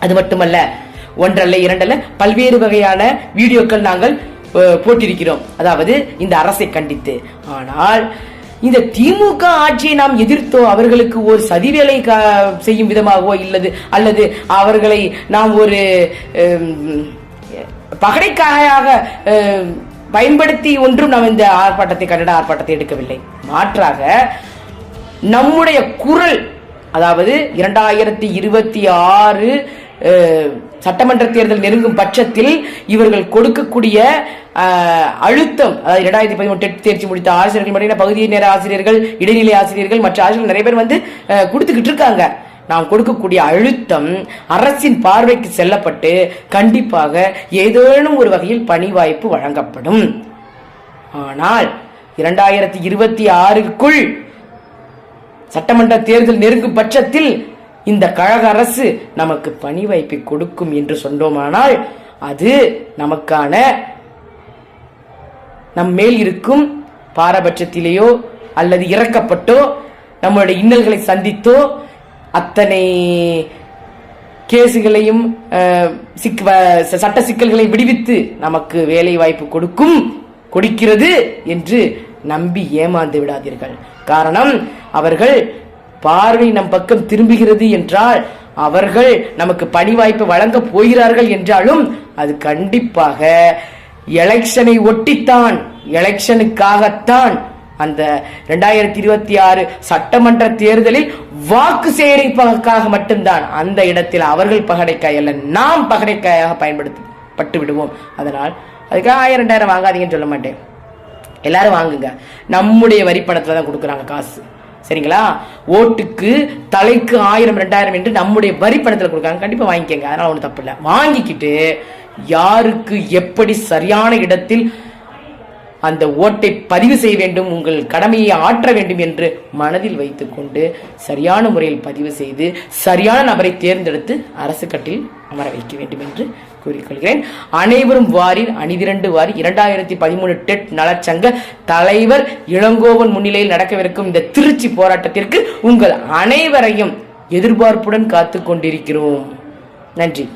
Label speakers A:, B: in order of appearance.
A: அது மட்டுமல்ல ஒன்றல்ல இரண்டல்ல பல்வேறு வகையான வீடியோக்கள் நாங்கள் போட்டிருக்கிறோம். அதாவது இந்த அரசை கண்டித்து. ஆனால் இந்த திமுக ஆட்சியை நாம் எதிர்த்தோ அவர்களுக்கு ஒரு சதிவேலை கா- செய்யும் விதமாகவோ இல்லது அல்லது அவர்களை நாம் ஒரு பகடைக்காக பகடைக்காயாக பயன்படுத்தி ஒன்றும் நாம் இந்த ஆர்ப்பாட்டத்தை கன்னட ஆர்ப்பாட்டத்தை எடுக்கவில்லை. மாற்றாக நம்முடைய குரல் அதாவது இரண்டாயிரத்தி இருபத்தி ஆறு சட்டமன்ற தேர்தல் நெருங்கும் பட்சத்தில் இவர்கள் கொடுக்கக்கூடிய அழுத்தம் அதாவது இரண்டாயிரத்தி பதிமூணு தேர்ச்சி முடித்த ஆசிரியர்கள் மட்டும் பகுதி நேர ஆசிரியர்கள் இடைநிலை ஆசிரியர்கள் மற்ற ஆசிரியர்கள் நிறைய பேர் வந்து கொடுத்துக்கிட்டு இருக்காங்க. நாம் கொடுக்கக்கூடிய அழுத்தம் அரசின் பார்வைக்கு செல்லப்பட்டு கண்டிப்பாக ஏதேனும் ஒரு வகையில் பணி வாய்ப்பு வழங்கப்படும். ஆனால் இரண்டாயிரத்தி இருபத்தி ஆறுக்குள் சட்டமன்ற தேர்தல் நெருங்கும் பட்சத்தில் இந்த கழக அரசு நமக்கு பணி வாய்ப்பை கொடுக்கும் என்று சொன்னோமானால் அது நமக்கான நம் மேல் இருக்கும் பாரபட்சத்திலேயோ அல்லது இறக்கப்பட்டோ நம்மளுடைய இன்னல்களை சந்தித்தோ அத்தனை கேசுகளையும் சிக் சட்ட சிக்கல்களை விடுவித்து நமக்கு வேலை வாய்ப்பு கொடுக்கும் கொடுக்கிறது என்று நம்பி ஏமாந்து விடாதீர்கள். காரணம் அவர்கள் பார்வை நம் பக்கம் திரும்புகிறது என்றால் அவர்கள் நமக்கு பணி வாய்ப்பு வழங்க போகிறார்கள் என்றாலும் அது கண்டிப்பாக எலெக்ஷனை ஒட்டித்தான் எலெக்ஷனுக்காகத்தான். அந்த ரெண்டாயிரத்தி இருபத்தி ஆறு சட்டமன்ற தேர்தலில் வாக்கு சேகரிப்பதற்காக மட்டும்தான். அந்த இடத்தில் அவர்கள் பகடைக்காய் அல்ல நாம் பகடைக்காயாக பயன்படுத்தப்பட்டு விடுவோம். அதனால் அதுக்காக ஆயிரம் ரெண்டாயிரம் வாங்காதீங்கன்னு சொல்ல மாட்டேன். எல்லாரும் வாங்குங்க. நம்முடைய வரி பணத்தில் தான் கொடுக்குறாங்க காசு. சரிங்களா? ஓட்டுக்கு தலைக்கு ஆயிரம் ரெண்டாயிரம் என்று நம்முடைய வரி கொடுக்காங்க கொடுக்குறாங்க. கண்டிப்பா வாங்கிக்கங்க. அதனால ஒன்றும் தப்பு இல்லை. வாங்கிக்கிட்டு யாருக்கு எப்படி சரியான இடத்தில் அந்த ஓட்டை பதிவு செய்ய வேண்டும் உங்கள் கடமையை ஆற்ற வேண்டும் என்று மனதில் வைத்துக்கொண்டு சரியான முறையில் பதிவு செய்து சரியான நபரை தேர்ந்தெடுத்து அரசு கட்டில் அமர வைக்க வேண்டும் என்று கூறிக்கொள்கிறேன். அனைவரும் வாரில் அணிதிரண்டு வாரி இரண்டாயிரத்தி பதிமூணு டெட் நலச்சங்க தலைவர் இளங்கோவன் முன்னிலையில் நடக்கவிருக்கும் இந்த திருச்சி போராட்டத்திற்கு உங்கள் அனைவரையும் எதிர்பார்ப்புடன் காத்து கொண்டிருக்கிறோம். நன்றி.